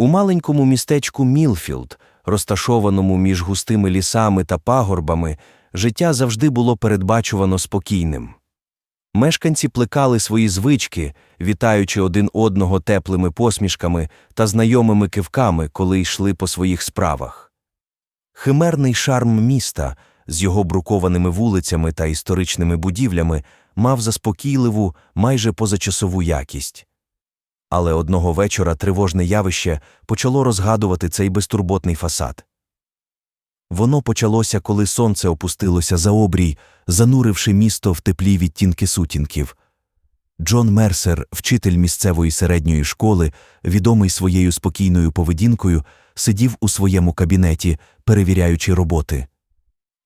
У маленькому містечку Мілфілд, розташованому між густими лісами та пагорбами, життя завжди було передбачувано спокійним. Мешканці плекали свої звички, вітаючи один одного теплими посмішками та знайомими кивками, коли йшли по своїх справах. Химерний шарм міста з його брукованими вулицями та історичними будівлями мав заспокійливу, майже позачасову якість. Але одного вечора тривожне явище почало розгадувати цей безтурботний фасад. Воно почалося, коли сонце опустилося за обрій, зануривши місто в теплі відтінки сутінків. Джон Мерсер, вчитель місцевої середньої школи, відомий своєю спокійною поведінкою, сидів у своєму кабінеті, перевіряючи роботи.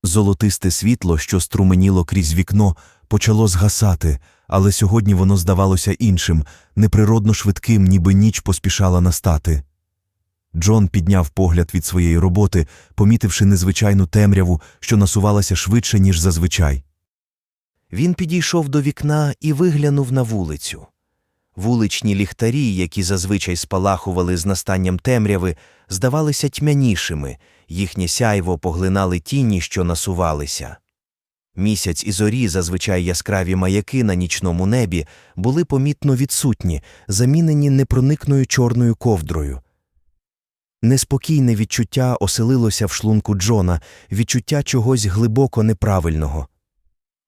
Золотисте світло, що струменіло крізь вікно, почало згасати, але сьогодні воно здавалося іншим, неприродно швидким, ніби ніч поспішала настати. Джон підняв погляд від своєї роботи, помітивши незвичайну темряву, що насувалася швидше, ніж зазвичай. Він підійшов до вікна і виглянув на вулицю. Вуличні ліхтарі, які зазвичай спалахували з настанням темряви, здавалися тьмянішими, їхнє сяйво поглинали тіні, що насувалися. Місяць і зорі, зазвичай яскраві маяки на нічному небі, були помітно відсутні, замінені непроникною чорною ковдрою. Неспокійне відчуття оселилося в шлунку Джона, відчуття чогось глибоко неправильного.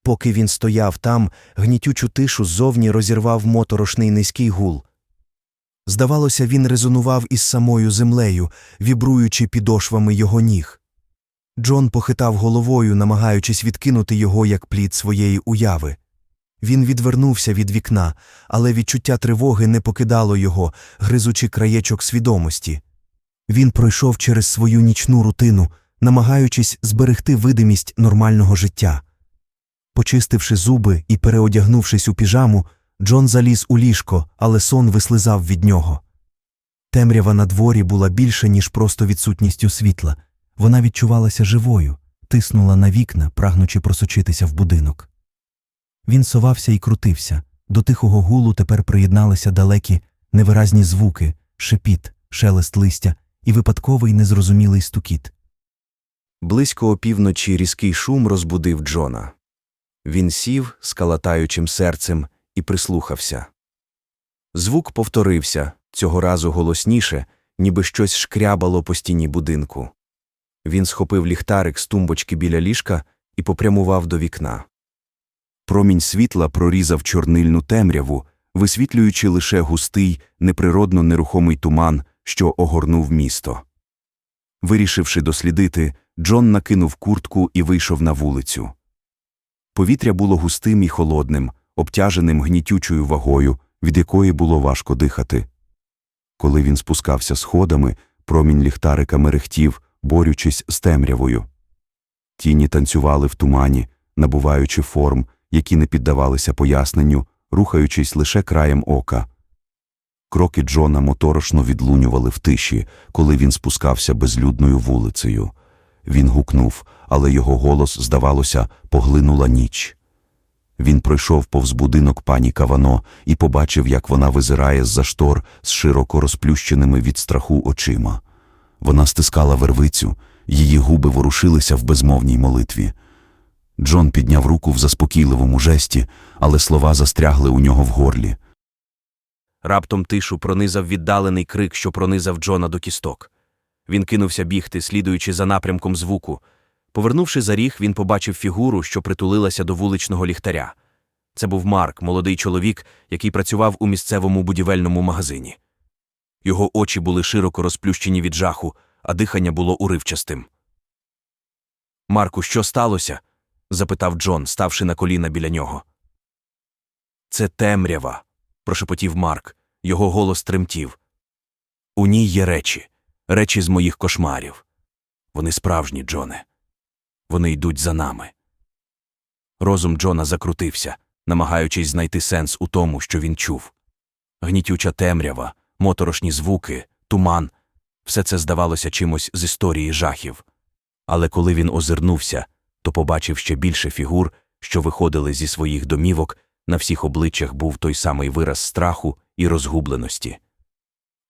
Поки він стояв там, гнітючу тишу ззовні розірвав моторошний низький гул. Здавалося, він резонував із самою землею, вібруючи підошвами його ніг. Джон похитав головою, намагаючись відкинути його як плід своєї уяви. Він відвернувся від вікна, але відчуття тривоги не покидало його, гризучи краєчок свідомості. Він пройшов через свою нічну рутину, намагаючись зберегти видимість нормального життя. Почистивши зуби і переодягнувшись у піжаму, Джон заліз у ліжко, але сон вислизав від нього. Темрява на дворі була більше, ніж просто відсутністю світла. Вона відчувалася живою, тиснула на вікна, прагнучи просочитися в будинок. Він совався і крутився. До тихого гулу тепер приєдналися далекі, невиразні звуки, шепіт, шелест листя і випадковий незрозумілий стукіт. Близько опівночі різкий шум розбудив Джона. Він сів з калатаючим серцем і прислухався. Звук повторився, цього разу голосніше, ніби щось шкрябало по стіні будинку. Він схопив ліхтарик з тумбочки біля ліжка і попрямував до вікна. Промінь світла прорізав чорнильну темряву, висвітлюючи лише густий, неприродно нерухомий туман, що огорнув місто. Вирішивши дослідити, Джон накинув куртку і вийшов на вулицю. Повітря було густим і холодним, обтяженим гнітючою вагою, від якої було важко дихати. Коли він спускався сходами, промінь ліхтарика мерехтів, борючись з темрявою. Тіні танцювали в тумані, набуваючи форм, які не піддавалися поясненню, рухаючись лише краєм ока. Кроки Джона моторошно відлунювали в тиші, коли він спускався безлюдною вулицею. Він гукнув, але його голос, здавалося, поглинула ніч. Він пройшов повз будинок пані Кавано і побачив, як вона визирає з-за штор з широко розплющеними від страху очима. Вона стискала вервицю, її губи ворушилися в безмовній молитві. Джон підняв руку в заспокійливому жесті, але слова застрягли у нього в горлі. Раптом тишу пронизав віддалений крик, що пронизав Джона до кісток. Він кинувся бігти, слідуючи за напрямком звуку. Повернувши за ріг, він побачив фігуру, що притулилася до вуличного ліхтаря. Це був Марк, молодий чоловік, який працював у місцевому будівельному магазині. Його очі були широко розплющені від жаху, а дихання було уривчастим. Марку, що сталося? запитав Джон, ставши на коліна біля нього. Це темрява, прошепотів Марк. Його голос тремтів. У ній є речі, речі з моїх кошмарів. Вони справжні, Джоне. Вони йдуть за нами. Розум Джона закрутився, намагаючись знайти сенс у тому, що він чув. Гнітюча темрява, моторошні звуки, туман все це здавалося чимось з історії жахів. Але коли він озирнувся, то побачив ще більше фігур, що виходили зі своїх домівок, на всіх обличчях був той самий вираз страху і розгубленості.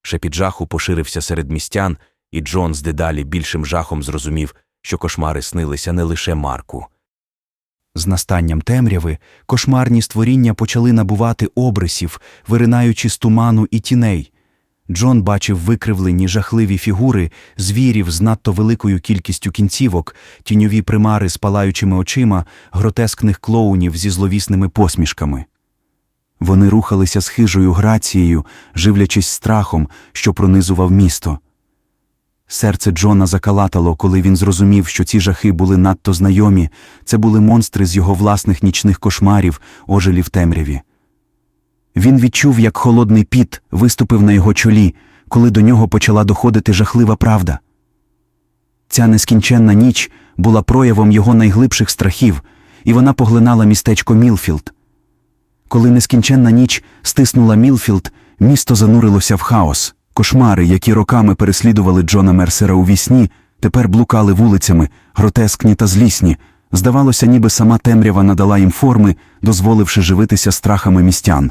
Шепіт жаху поширився серед містян, і Джон з дедалі більшим жахом зрозумів, що кошмари снилися не лише Марку. З настанням темряви кошмарні створіння почали набувати обрисів, виринаючи з туману і тіней. Джон бачив викривлені жахливі фігури, звірів з надто великою кількістю кінцівок, тіньові примари з палаючими очима, гротескних клоунів зі зловісними посмішками. Вони рухалися з хижою грацією, живлячись страхом, що пронизував місто. Серце Джона закалатало, коли він зрозумів, що ці жахи були надто знайомі, це були монстри з його власних нічних кошмарів, ожилі в темряві. Він відчув, як холодний піт виступив на його чолі, коли до нього почала доходити жахлива правда. Ця нескінченна ніч була проявом його найглибших страхів, і вона поглинала містечко Мілфілд. Коли нескінченна ніч стиснула Мілфілд, місто занурилося в хаос. Кошмари, які роками переслідували Джона Мерсера у вісні, тепер блукали вулицями, гротескні та злісні. Здавалося, ніби сама темрява надала їм форми, дозволивши живитися страхами містян.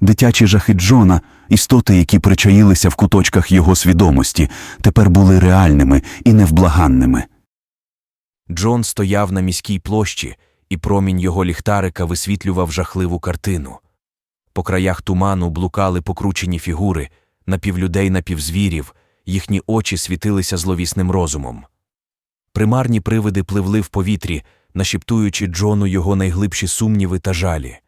Дитячі жахи Джона, істоти, які причаїлися в куточках його свідомості, тепер були реальними і невблаганними. Джон стояв на міській площі, і промінь його ліхтарика висвітлював жахливу картину. По краях туману блукали покручені фігури, напівлюдей напівзвірів, їхні очі світилися зловісним розумом. Примарні привиди пливли в повітрі, нашіптуючи Джону його найглибші сумніви та жалі.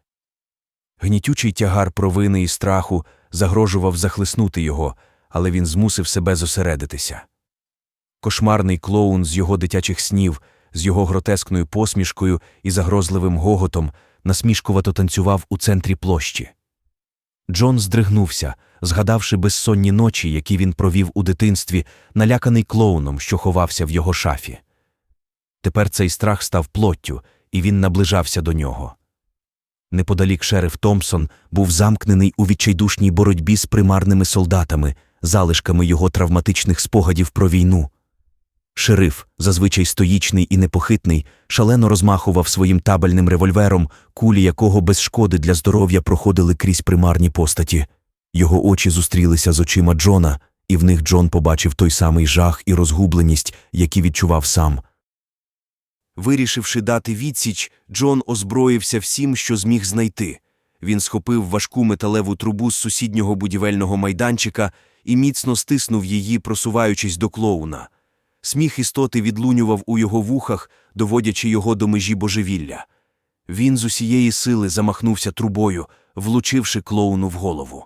Гнітючий тягар провини і страху загрожував захлиснути його, але він змусив себе зосередитися. Кошмарний клоун з його дитячих снів, з його гротескною посмішкою і загрозливим гоготом насмішкувато танцював у центрі площі. Джон здригнувся, згадавши безсонні ночі, які він провів у дитинстві, наляканий клоуном, що ховався в його шафі. Тепер цей страх став плоттю, і він наближався до нього. Неподалік шериф Томпсон був замкнений у відчайдушній боротьбі з примарними солдатами, залишками його травматичних спогадів про війну. Шериф, зазвичай стоїчний і непохитний, шалено розмахував своїм табельним револьвером, кулі якого без шкоди для здоров'я проходили крізь примарні постаті. Його очі зустрілися з очима Джона, і в них Джон побачив той самий жах і розгубленість, які відчував сам. Вирішивши дати відсіч, Джон озброївся всім, що зміг знайти. Він схопив важку металеву трубу з сусіднього будівельного майданчика і міцно стиснув її, просуваючись до клоуна. Сміх істоти відлунював у його вухах, доводячи його до межі божевілля. Він з усієї сили замахнувся трубою, влучивши клоуну в голову.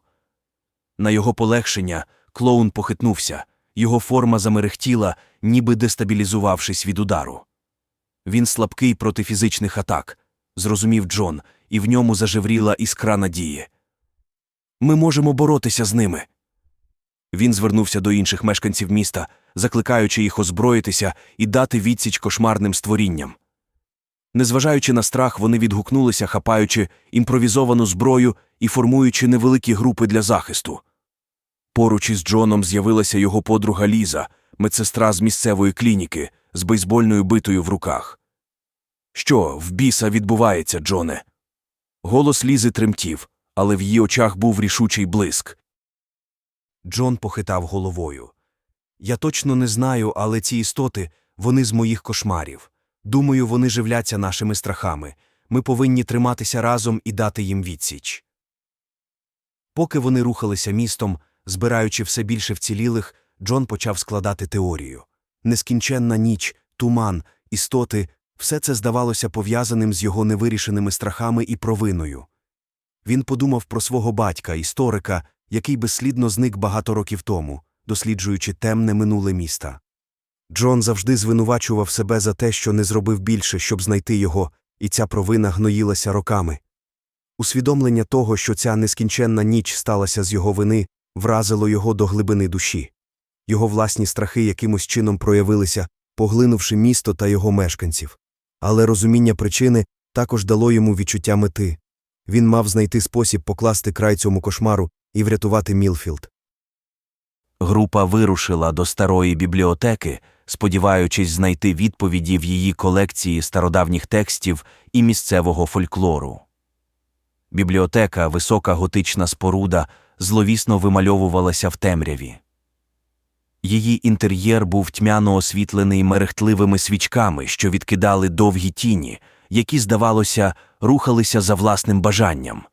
На його полегшення клоун похитнувся, його форма замерехтіла, ніби дестабілізувавшись від удару. Він слабкий проти фізичних атак, зрозумів Джон, і в ньому зажевріла іскра надії. Ми можемо боротися з ними. Він звернувся до інших мешканців міста, закликаючи їх озброїтися і дати відсіч кошмарним створінням. Незважаючи на страх, вони відгукнулися, хапаючи імпровізовану зброю і формуючи невеликі групи для захисту. Поруч із Джоном з'явилася його подруга Ліза, медсестра з місцевої клініки, з бейсбольною битою в руках. Що в біса відбувається, Джоне? Голос Лізи тремтів, але в її очах був рішучий блиск. Джон похитав головою. Я точно не знаю, але ці істоти вони з моїх кошмарів. Думаю, вони живляться нашими страхами. Ми повинні триматися разом і дати їм відсіч. Поки вони рухалися містом, збираючи все більше вцілілих, Джон почав складати теорію. Нескінченна ніч, туман, істоти все це здавалося пов'язаним з його невирішеними страхами і провиною. Він подумав про свого батька, історика, який безслідно зник багато років тому, досліджуючи темне минуле міста. Джон завжди звинувачував себе за те, що не зробив більше, щоб знайти його, і ця провина гноїлася роками. Усвідомлення того, що ця нескінченна ніч сталася з його вини, вразило його до глибини душі. Його власні страхи якимось чином проявилися, поглинувши місто та його мешканців. Але розуміння причини також дало йому відчуття мети. Він мав знайти спосіб покласти край цьому кошмару і врятувати Мілфілд. Група вирушила до старої бібліотеки, сподіваючись знайти відповіді в її колекції стародавніх текстів і місцевого фольклору. Бібліотека, висока готична споруда, зловісно вимальовувалася в темряві. Її інтер'єр був тьмяно освітлений мерехтливими свічками, що відкидали довгі тіні, які, здавалося, рухалися за власним бажанням.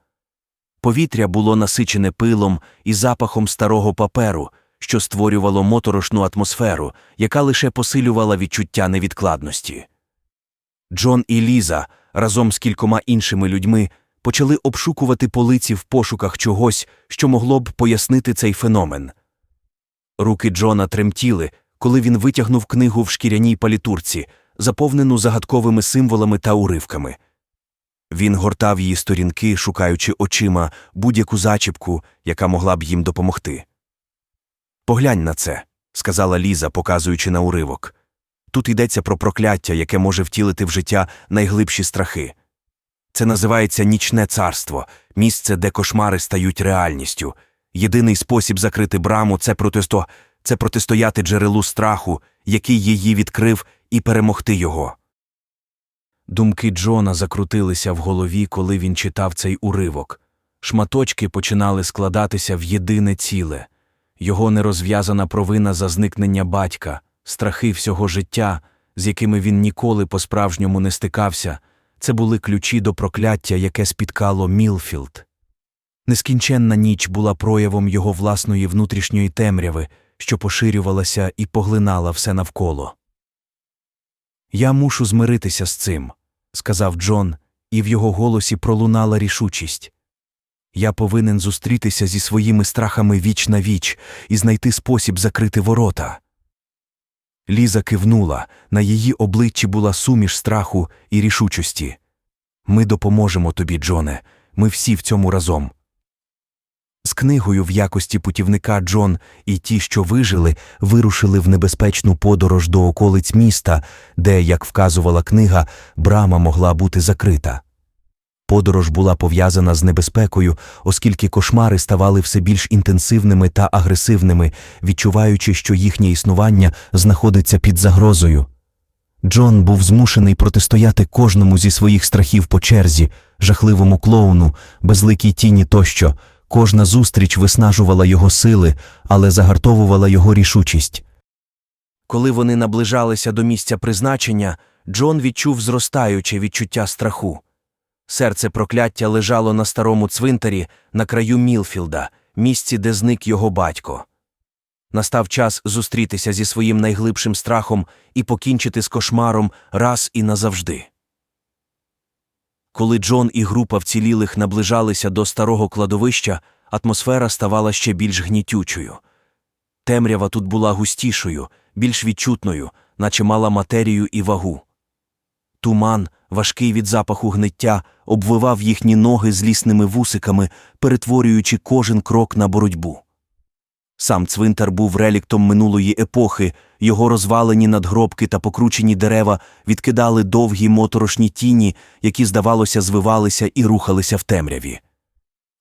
Повітря було насичене пилом і запахом старого паперу, що створювало моторошну атмосферу, яка лише посилювала відчуття невідкладності. Джон і Ліза разом з кількома іншими людьми почали обшукувати полиці в пошуках чогось, що могло б пояснити цей феномен. Руки Джона тремтіли, коли він витягнув книгу в шкіряній палітурці, заповнену загадковими символами та уривками. Він гортав її сторінки, шукаючи очима будь-яку зачіпку, яка могла б їм допомогти. Поглянь на це, сказала Ліза, показуючи на уривок. Тут йдеться про прокляття, яке може втілити в життя найглибші страхи. Це називається нічне царство, місце, де кошмари стають реальністю. Єдиний спосіб закрити браму це протисто... це протистояти джерелу страху, який її відкрив, і перемогти його. Думки Джона закрутилися в голові, коли він читав цей уривок. Шматочки починали складатися в єдине ціле його нерозв'язана провина за зникнення батька, страхи всього життя, з якими він ніколи по-справжньому не стикався, це були ключі до прокляття, яке спіткало Мілфілд. Нескінченна ніч була проявом його власної внутрішньої темряви, що поширювалася і поглинала все навколо. Я мушу змиритися з цим, сказав Джон, і в його голосі пролунала рішучість. Я повинен зустрітися зі своїми страхами віч на віч і знайти спосіб закрити ворота. Ліза кивнула, на її обличчі була суміш страху і рішучості. Ми допоможемо тобі, Джоне, ми всі в цьому разом. З книгою в якості путівника Джон і ті, що вижили, вирушили в небезпечну подорож до околиць міста, де, як вказувала книга, брама могла бути закрита. Подорож була пов'язана з небезпекою, оскільки кошмари ставали все більш інтенсивними та агресивними, відчуваючи, що їхнє існування знаходиться під загрозою. Джон був змушений протистояти кожному зі своїх страхів по черзі, жахливому клоуну, безликій тіні тощо. Кожна зустріч виснажувала його сили, але загартовувала його рішучість. Коли вони наближалися до місця призначення, Джон відчув зростаюче відчуття страху. Серце прокляття лежало на старому цвинтарі на краю Мілфілда, місці, де зник його батько. Настав час зустрітися зі своїм найглибшим страхом і покінчити з кошмаром раз і назавжди. Коли Джон і група вцілілих наближалися до старого кладовища, атмосфера ставала ще більш гнітючою. Темрява тут була густішою, більш відчутною, наче мала матерію і вагу. Туман, важкий від запаху гниття, обвивав їхні ноги злісними вусиками, перетворюючи кожен крок на боротьбу. Сам цвинтар був реліктом минулої епохи, його розвалені надгробки та покручені дерева відкидали довгі моторошні тіні, які, здавалося, звивалися і рухалися в темряві.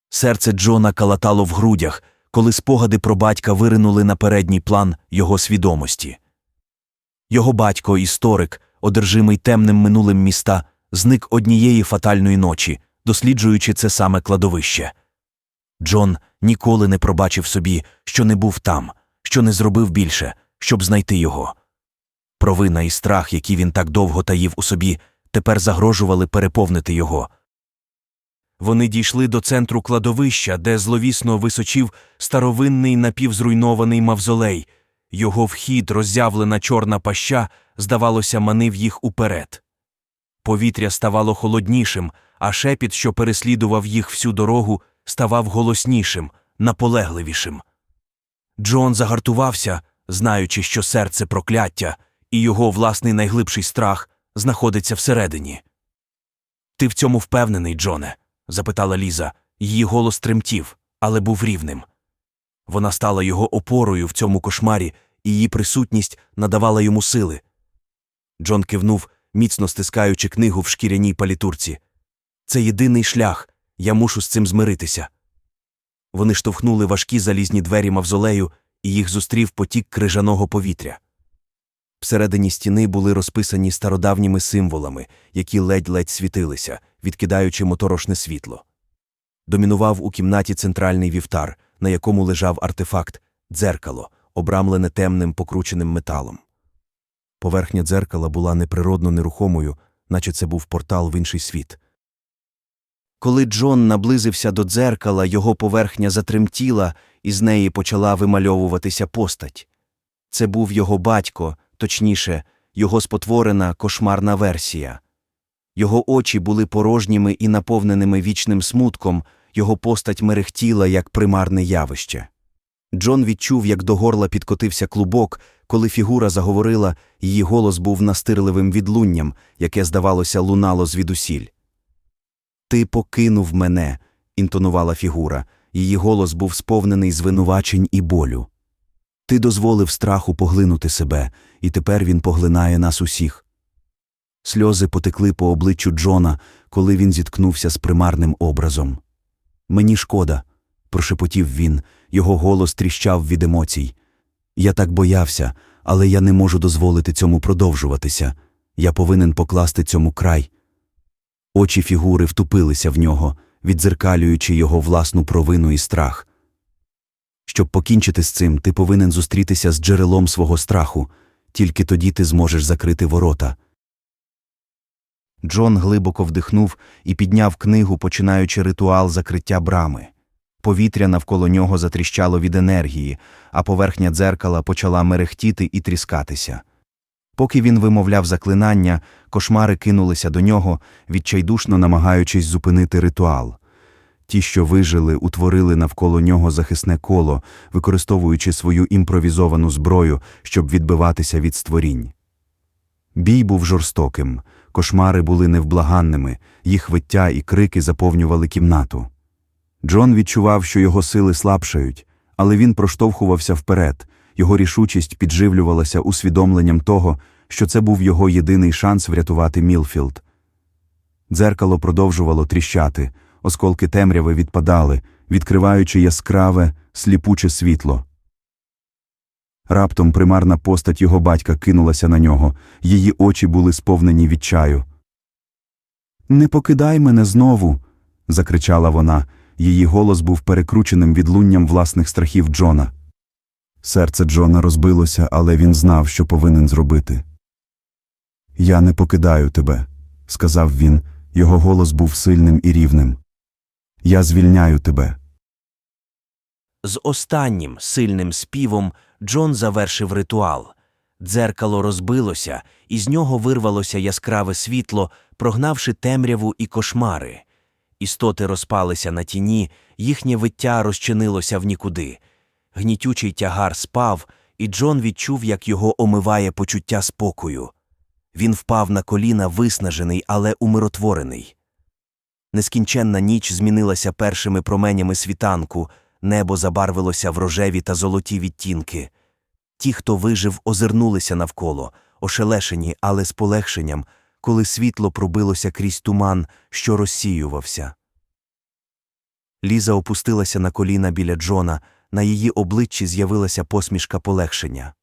Серце Джона калатало в грудях, коли спогади про батька виринули на передній план його свідомості. Його батько, історик, одержимий темним минулим міста, зник однієї фатальної ночі, досліджуючи це саме кладовище. Джон ніколи не пробачив собі, що не був там, що не зробив більше, щоб знайти його. Провина і страх, які він так довго таїв у собі, тепер загрожували переповнити його. Вони дійшли до центру кладовища, де зловісно височив старовинний напівзруйнований мавзолей. Його вхід, роззявлена чорна паща, здавалося, манив їх уперед. Повітря ставало холоднішим, а шепіт, що переслідував їх всю дорогу, ставав голоснішим, наполегливішим. Джон загартувався, знаючи, що серце прокляття і його власний найглибший страх знаходиться всередині. Ти в цьому впевнений, Джоне? запитала Ліза. Її голос тремтів, але був рівним. Вона стала його опорою в цьому кошмарі, і її присутність надавала йому сили. Джон кивнув, міцно стискаючи книгу в шкіряній палітурці. Це єдиний шлях, я мушу з цим змиритися. Вони штовхнули важкі залізні двері мавзолею, і їх зустрів потік крижаного повітря. Всередині стіни були розписані стародавніми символами, які ледь-ледь світилися, відкидаючи моторошне світло. Домінував у кімнаті центральний вівтар, на якому лежав артефакт дзеркало, обрамлене темним покрученим металом. Поверхня дзеркала була неприродно нерухомою, наче це був портал в інший світ. Коли Джон наблизився до дзеркала, його поверхня затремтіла, і з неї почала вимальовуватися постать. Це був його батько, точніше, його спотворена кошмарна версія. Його очі були порожніми і наповненими вічним смутком, його постать мерехтіла, як примарне явище. Джон відчув, як до горла підкотився клубок, коли фігура заговорила, її голос був настирливим відлунням, яке, здавалося, лунало звідусіль. Ти покинув мене, інтонувала фігура. Її голос був сповнений звинувачень і болю. Ти дозволив страху поглинути себе, і тепер він поглинає нас усіх. Сльози потекли по обличчю Джона, коли він зіткнувся з примарним образом. Мені шкода, прошепотів він, його голос тріщав від емоцій. Я так боявся, але я не можу дозволити цьому продовжуватися. Я повинен покласти цьому край. Очі фігури втупилися в нього, віддзеркалюючи його власну провину і страх. Щоб покінчити з цим, ти повинен зустрітися з джерелом свого страху, тільки тоді ти зможеш закрити ворота. Джон глибоко вдихнув і підняв книгу, починаючи ритуал закриття брами. Повітря навколо нього затріщало від енергії, а поверхня дзеркала почала мерехтіти і тріскатися. Поки він вимовляв заклинання, кошмари кинулися до нього, відчайдушно намагаючись зупинити ритуал. Ті, що вижили, утворили навколо нього захисне коло, використовуючи свою імпровізовану зброю, щоб відбиватися від створінь. Бій був жорстоким, кошмари були невблаганними, їх виття і крики заповнювали кімнату. Джон відчував, що його сили слабшають, але він проштовхувався вперед, його рішучість підживлювалася усвідомленням того, що це був його єдиний шанс врятувати Мілфілд. Дзеркало продовжувало тріщати, осколки темряви відпадали, відкриваючи яскраве, сліпуче світло. Раптом примарна постать його батька кинулася на нього, її очі були сповнені відчаю. Не покидай мене знову. закричала вона, її голос був перекрученим відлунням власних страхів Джона. Серце Джона розбилося, але він знав, що повинен зробити. Я не покидаю тебе, сказав він, його голос був сильним і рівним. Я звільняю тебе. З останнім сильним співом Джон завершив ритуал. Дзеркало розбилося, і з нього вирвалося яскраве світло, прогнавши темряву і кошмари. Істоти розпалися на тіні, їхнє виття розчинилося в нікуди. Гнітючий тягар спав, і Джон відчув, як його омиває почуття спокою. Він впав на коліна виснажений, але умиротворений. Нескінченна ніч змінилася першими променями світанку, небо забарвилося в рожеві та золоті відтінки. Ті, хто вижив, озирнулися навколо, ошелешені, але з полегшенням, коли світло пробилося крізь туман, що розсіювався. Ліза опустилася на коліна біля Джона, на її обличчі з'явилася посмішка полегшення.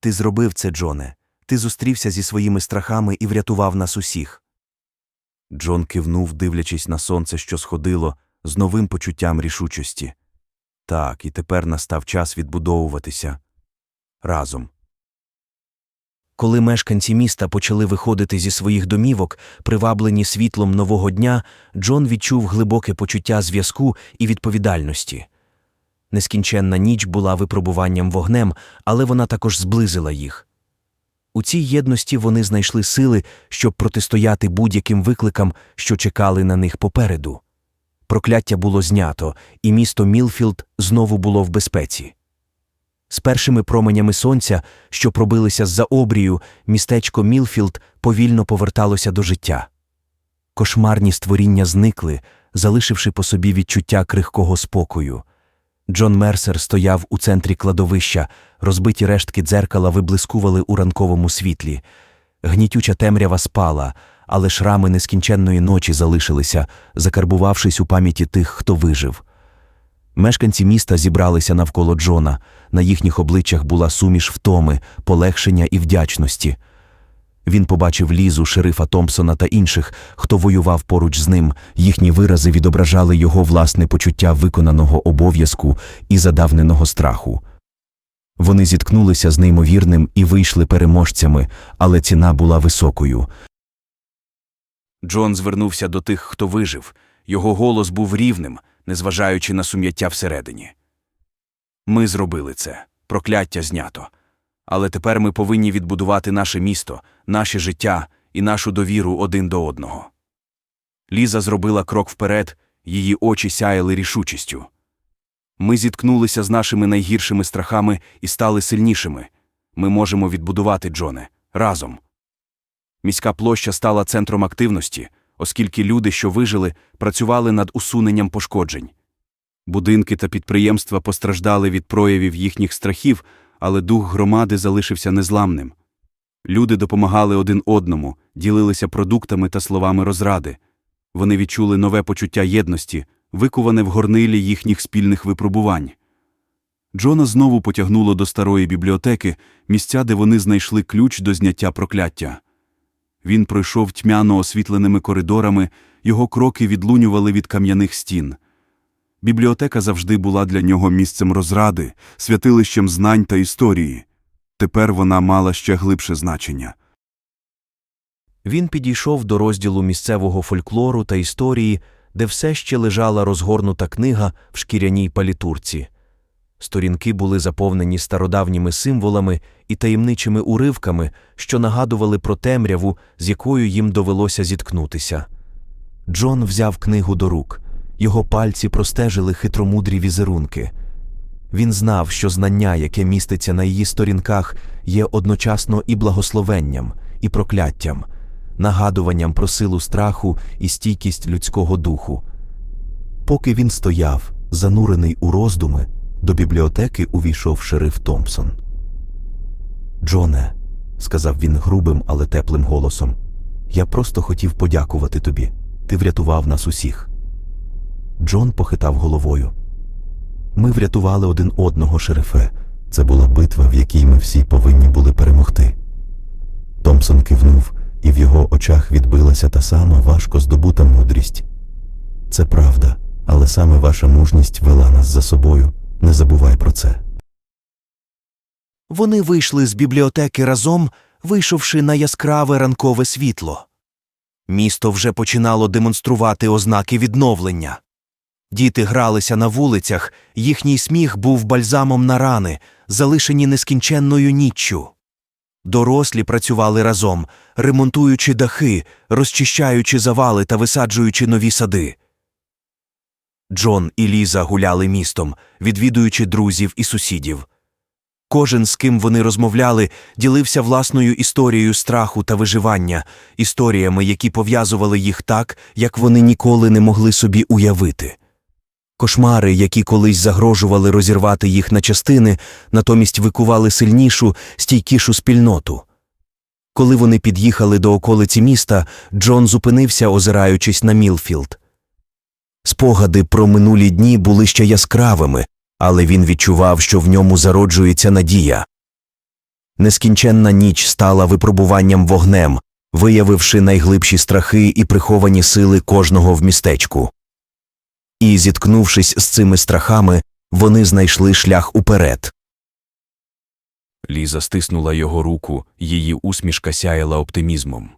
Ти зробив це, Джоне. Ти зустрівся зі своїми страхами і врятував нас усіх. Джон кивнув, дивлячись на сонце, що сходило, з новим почуттям рішучості. Так, і тепер настав час відбудовуватися разом. Коли мешканці міста почали виходити зі своїх домівок, приваблені світлом нового дня, Джон відчув глибоке почуття зв'язку і відповідальності. Нескінченна ніч була випробуванням вогнем, але вона також зблизила їх. У цій єдності вони знайшли сили, щоб протистояти будь-яким викликам, що чекали на них попереду. Прокляття було знято, і місто Мілфілд знову було в безпеці. З першими променями сонця, що пробилися з-за обрію, містечко Мілфілд повільно поверталося до життя. Кошмарні створіння зникли, залишивши по собі відчуття крихкого спокою. Джон Мерсер стояв у центрі кладовища, розбиті рештки дзеркала виблискували у ранковому світлі. Гнітюча темрява спала, але шрами нескінченної ночі залишилися, закарбувавшись у пам'яті тих, хто вижив. Мешканці міста зібралися навколо Джона, на їхніх обличчях була суміш втоми, полегшення і вдячності. Він побачив Лізу, шерифа Томпсона та інших, хто воював поруч з ним. Їхні вирази відображали його власне почуття виконаного обов'язку і задавненого страху. Вони зіткнулися з неймовірним і вийшли переможцями, але ціна була високою. Джон звернувся до тих, хто вижив. Його голос був рівним, незважаючи на сум'яття всередині. Ми зробили це. Прокляття знято. Але тепер ми повинні відбудувати наше місто, наше життя і нашу довіру один до одного. Ліза зробила крок вперед, її очі сяяли рішучістю. Ми зіткнулися з нашими найгіршими страхами і стали сильнішими. Ми можемо відбудувати Джоне разом. Міська площа стала центром активності, оскільки люди, що вижили, працювали над усуненням пошкоджень. Будинки та підприємства постраждали від проявів їхніх страхів, але дух громади залишився незламним. Люди допомагали один одному, ділилися продуктами та словами розради. Вони відчули нове почуття єдності, викуване в горнилі їхніх спільних випробувань. Джона знову потягнуло до старої бібліотеки, місця, де вони знайшли ключ до зняття прокляття. Він пройшов тьмяно освітленими коридорами, його кроки відлунювали від кам'яних стін. Бібліотека завжди була для нього місцем розради, святилищем знань та історії. Тепер вона мала ще глибше значення. Він підійшов до розділу місцевого фольклору та історії, де все ще лежала розгорнута книга в шкіряній палітурці. Сторінки були заповнені стародавніми символами і таємничими уривками, що нагадували про темряву, з якою їм довелося зіткнутися. Джон взяв книгу до рук. Його пальці простежили хитромудрі візерунки. Він знав, що знання, яке міститься на її сторінках, є одночасно і благословенням, і прокляттям, нагадуванням про силу страху і стійкість людського духу. Поки він стояв, занурений у роздуми, до бібліотеки увійшов шериф Томпсон. Джоне, сказав він грубим, але теплим голосом, я просто хотів подякувати тобі. Ти врятував нас усіх. Джон похитав головою. Ми врятували один одного, шерифе. Це була битва, в якій ми всі повинні були перемогти. Томпсон кивнув, і в його очах відбилася та сама важко здобута мудрість. Це правда, але саме ваша мужність вела нас за собою. Не забувай про це. Вони вийшли з бібліотеки разом, вийшовши на яскраве ранкове світло. Місто вже починало демонструвати ознаки відновлення. Діти гралися на вулицях, їхній сміх був бальзамом на рани, залишені нескінченною ніччю. Дорослі працювали разом, ремонтуючи дахи, розчищаючи завали та висаджуючи нові сади. Джон і Ліза гуляли містом, відвідуючи друзів і сусідів. Кожен, з ким вони розмовляли, ділився власною історією страху та виживання, історіями, які пов'язували їх так, як вони ніколи не могли собі уявити. Кошмари, які колись загрожували розірвати їх на частини, натомість викували сильнішу, стійкішу спільноту. Коли вони під'їхали до околиці міста, Джон зупинився, озираючись на Мілфілд. Спогади про минулі дні були ще яскравими, але він відчував, що в ньому зароджується надія. Нескінченна ніч стала випробуванням вогнем, виявивши найглибші страхи і приховані сили кожного в містечку. І, зіткнувшись з цими страхами, вони знайшли шлях уперед. Ліза стиснула його руку, її усмішка сяяла оптимізмом.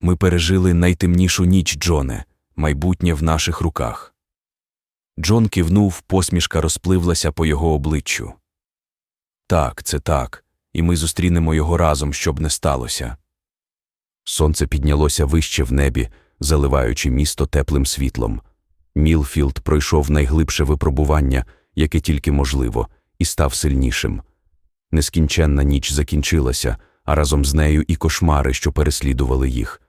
Ми пережили найтемнішу ніч, Джоне, майбутнє в наших руках. Джон кивнув, посмішка розпливлася по його обличчю. Так, це так, і ми зустрінемо його разом, щоб не сталося. Сонце піднялося вище в небі, заливаючи місто теплим світлом. Мілфілд пройшов найглибше випробування, яке тільки можливо, і став сильнішим. Нескінченна ніч закінчилася, а разом з нею і кошмари, що переслідували їх.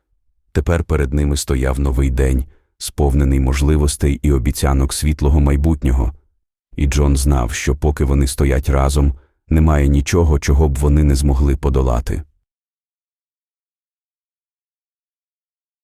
Тепер перед ними стояв новий день, сповнений можливостей і обіцянок світлого майбутнього. І Джон знав, що поки вони стоять разом, немає нічого, чого б вони не змогли подолати.